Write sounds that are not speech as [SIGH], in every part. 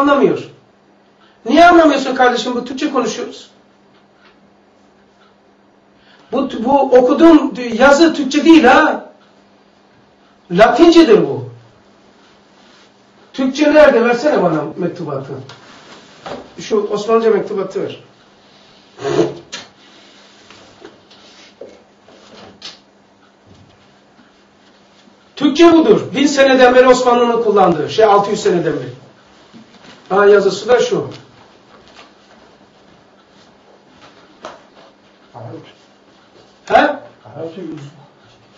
anlamıyor. Niye anlamıyorsun kardeşim? Bu Türkçe konuşuyoruz. Bu, bu okuduğum yazı Türkçe değil ha. Latincedir bu. Türkçe nerede? Versene bana mektubatı. Şu Osmanlıca mektubatı ver. Türkçe budur. Bin seneden beri Osmanlı'nın kullandığı. Şey 600 seneden beri. Ha yazısı da şu. He?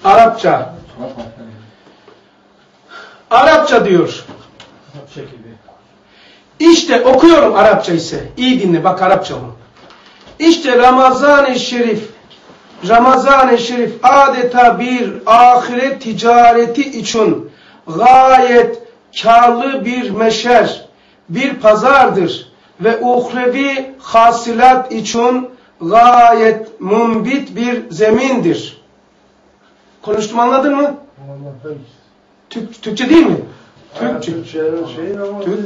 Arapça. Arapça diyor. İşte okuyorum Arapça ise. İyi dinle bak Arapça bu. İşte Ramazan-ı Şerif Ramazan-ı Şerif adeta bir ahiret ticareti için gayet karlı bir meşer, bir pazardır ve uhrevi hasilat için gayet mumbit bir zemindir. Konuştum anladın mı? Türk, Türkçe değil mi? Türkçe. Türk.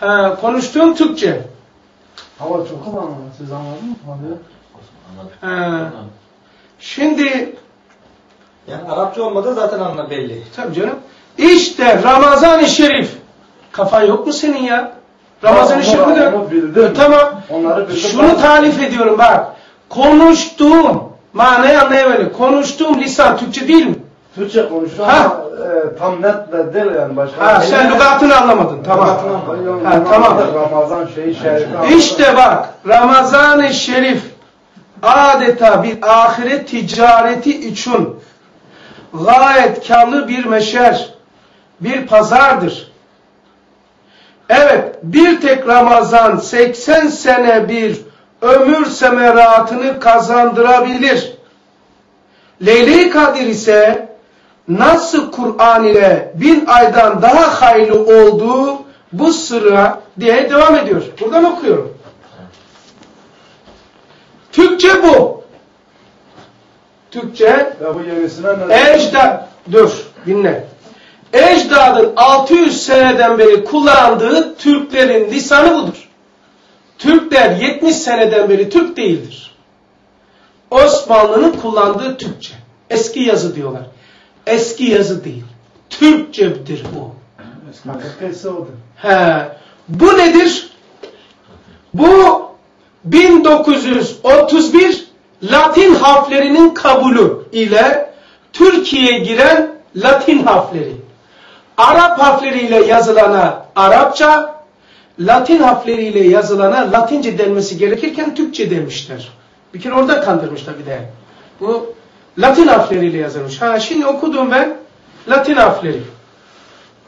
Ha, konuştuğum Türkçe. Ama çok ama siz anladınız mı? Ha. Şimdi Yani Arapça olmadı zaten anla belli. tabii canım. İşte Ramazan-ı Şerif. Kafan yok mu senin ya? De onu bildim. E, tamam. Onları. Şunu tarif ediyorum bak. Konuştuğum manayı anlayamadım. Konuştuğum lisan Türkçe değil mi? Türkçe konuşuyor Ha. ama e, tam net de değil yani başka. Ha sen lügatını anlamadın. Tamam. Ha, tamam. Ramazan şeyi şerifi. İşte bak Ramazan-ı Şerif adeta bir ahiret ticareti için gayet karlı bir meşer, bir pazardır. Evet, bir tek Ramazan 80 sene bir ömür semeratını kazandırabilir. Leyle-i Kadir ise nasıl Kur'an ile bin aydan daha hayırlı olduğu bu sıra diye devam ediyor. Buradan okuyorum. Türkçe bu. Türkçe Ya bu yenisine ne? Ecdad, dur dinle. Ecdadın 600 seneden beri kullandığı Türklerin lisanı budur. Türkler 70 seneden beri Türk değildir. Osmanlı'nın kullandığı Türkçe. Eski yazı diyorlar. Eski yazı değil. Türkçedir bu. Odur. He. Bu nedir? Bu 1931 Latin harflerinin kabulü ile Türkiye'ye giren Latin harfleri. Arap harfleriyle yazılana Arapça, Latin harfleriyle yazılana Latince denmesi gerekirken Türkçe demişler. Bir kere orada kandırmışlar bir de. Bu Latin harfleriyle yazılmış. Ha şimdi okudum ben Latin harfleri.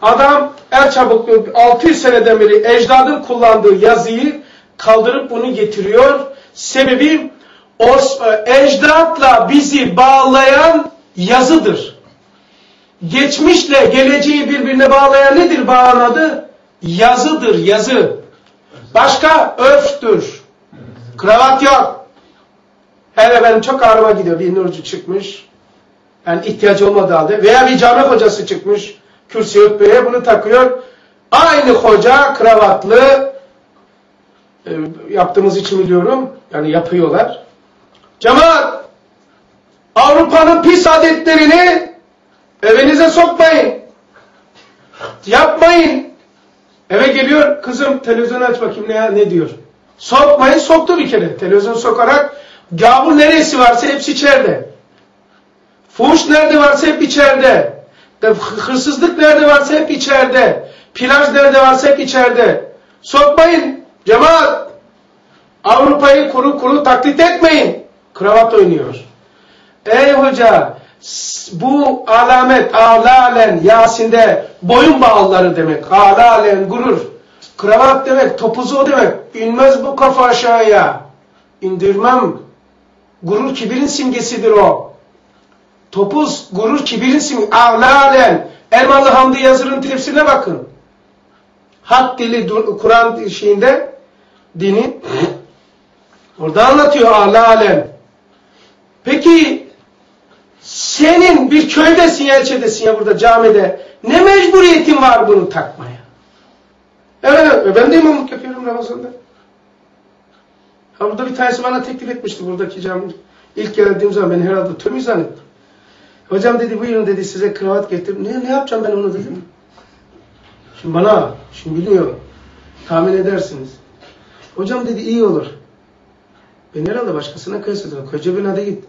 Adam el çabukluğu 600 seneden beri ecdadın kullandığı yazıyı kaldırıp bunu getiriyor. Sebebi o ecdatla bizi bağlayan yazıdır. Geçmişle geleceği birbirine bağlayan nedir bağın adı? Yazıdır, yazı. Başka örftür. Kravat yok. Hele benim çok ağrıma gidiyor. Bir nurcu çıkmış. Yani ihtiyacı olmadığı halde. Veya bir cami hocası çıkmış. Kürsi öpmeye bunu takıyor. Aynı hoca kravatlı e, yaptığımız için biliyorum. Yani yapıyorlar. Cemaat Avrupa'nın pis adetlerini evinize sokmayın. Yapmayın. Eve geliyor kızım televizyon aç bakayım ne, ne diyor. Sokmayın soktu bir kere. Televizyon sokarak gavur neresi varsa hepsi içeride. Fuhuş nerede varsa hep içeride. Hırsızlık nerede varsa hep içeride. Plaj nerede varsa hep içeride. Sokmayın. Cemaat. Avrupa'yı kuru kuru taklit etmeyin. Kravat oynuyor. Ey hoca bu alamet alalen Yasin'de boyun bağları demek. Alalen gurur. Kravat demek topuzu demek. İnmez bu kafa aşağıya. İndirmem. Gurur kibirin simgesidir o. Topuz, gurur, kibirin simgesi. Alalen. Elmalı Hamdi Yazır'ın tefsirine bakın. Hak dili Kur'an şeyinde dini orada anlatıyor alalen. Peki senin bir köydesin ya ilçedesin ya burada camide ne mecburiyetin var bunu takmaya? E ben de imamlık yapıyorum Ramazan'da. Ha burada bir tanesi bana teklif etmişti buradaki cami. İlk geldiğim zaman beni herhalde tüm zannetti. Hocam dedi buyurun dedi size kravat getirdim. Ne, ne yapacağım ben onu dedim. Şimdi bana, şimdi bilmiyorum. Tahmin edersiniz. Hocam dedi iyi olur. Ben herhalde başkasına kıyasladım. Koca bir hadi git.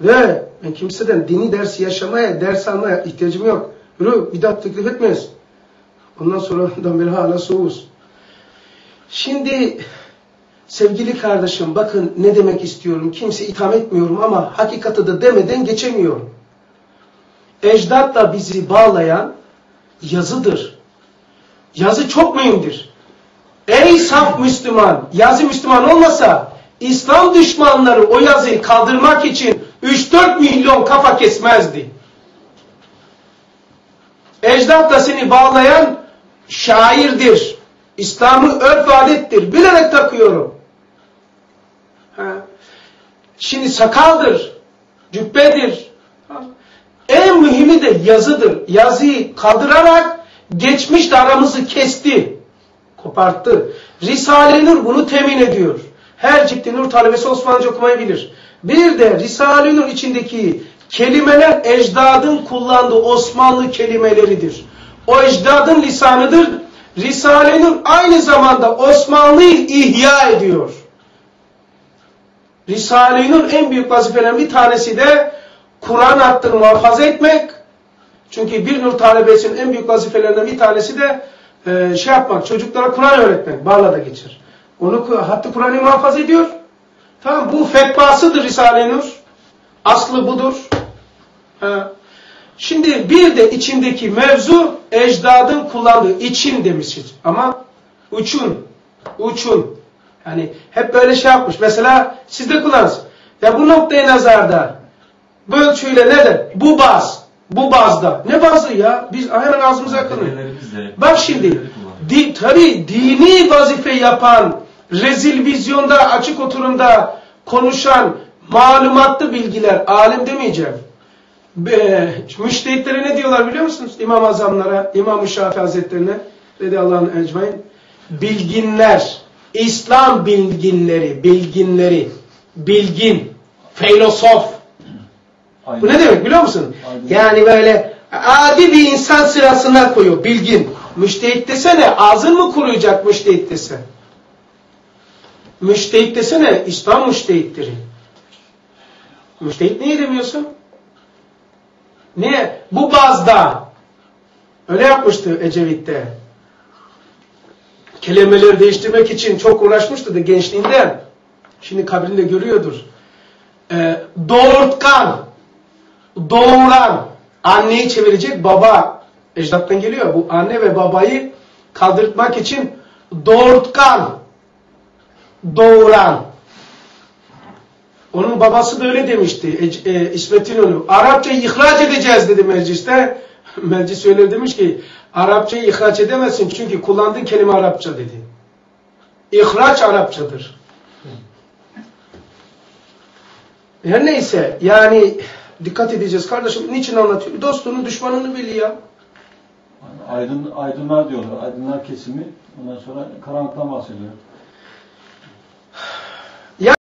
Ve ben kimseden dini dersi yaşamaya, ders almaya ihtiyacım yok. Yürü bidat teklif etmeyiz. Ondan sonra ondan beri hala soğuz. Şimdi sevgili kardeşim bakın ne demek istiyorum. Kimse itham etmiyorum ama hakikati de demeden geçemiyorum. Ecdatla bizi bağlayan yazıdır. Yazı çok mühimdir. Ey saf Müslüman, yazı Müslüman olmasa İslam düşmanları o yazıyı kaldırmak için 3-4 milyon kafa kesmezdi. Ecdatla seni bağlayan şairdir. İslam'ı örf adettir. Bilerek takıyorum. Şimdi sakaldır, cübbedir. En mühimi de yazıdır. Yazıyı kaldırarak geçmişle aramızı kesti. Koparttı. Risale-i Nur bunu temin ediyor. Her ciddi Nur talebesi Osmanlıca okumayı bilir. Bir de Risale-i Nur içindeki kelimeler ecdadın kullandığı Osmanlı kelimeleridir. O ecdadın lisanıdır. Risale-i Nur aynı zamanda Osmanlı'yı ihya ediyor. Risale-i Nur en büyük vazifelerin bir tanesi de Kur'an hattını muhafaza etmek. Çünkü bir nur talebesinin en büyük vazifelerinden bir tanesi de e, şey yapmak, çocuklara Kur'an öğretmek. Barla da geçer. Onu hattı Kur'an'ı muhafaza ediyor. Tamam bu fetvasıdır Risale-i Nur. Aslı budur. Ha. Şimdi bir de içindeki mevzu ecdadın kullandığı için demişiz. Ama uçun, uçun. Yani hep böyle şey yapmış. Mesela siz de kullanırsınız. Ya bu noktaya nazarda ölçüyle nedir? Bu baz. Bu bazda. Ne bazı ya? Biz hemen ağzımıza. Dedelerimizle- Bak şimdi, di, tabi dini vazife yapan, rezil vizyonda, açık oturumda konuşan, malumatlı bilgiler, alim demeyeceğim. Be, müştehitlere ne diyorlar biliyor musunuz? İmam Azamlara, İmam-ı Şafii Hazretlerine, dedi Allah'ın ecmain. Bilginler, İslam bilginleri, bilginleri, bilgin, filosof, bu ne demek biliyor musun? Aynen. Yani böyle adi bir insan sırasına koyuyor. Bilgin. Müştehit desene ağzın mı kuruyacak müştehit dese? Müştehit desene İslam müştehittir. Müştehit niye demiyorsun? Niye? Bu bazda. Öyle yapmıştı Ecevit'te. Kelimeleri değiştirmek için çok uğraşmıştı da gençliğinden. Şimdi kabrinde görüyordur. Ee, doğurtkan doğuran anneyi çevirecek baba ecdattan geliyor. Bu anne ve babayı kaldırtmak için doğurtkan doğuran onun babası da öyle demişti Ece- e, İsmet İnönü. Arapçayı ihraç edeceğiz dedi mecliste. [LAUGHS] Meclis öyle demiş ki Arapçayı ihraç edemezsin çünkü kullandığın kelime Arapça dedi. İhraç Arapçadır. Her neyse yani dikkat edeceğiz kardeşim. Niçin anlatıyor? Dostunu düşmanını bil ya. Aydın, aydınlar diyorlar. Aydınlar kesimi. Ondan sonra karanlıktan bahsediyor.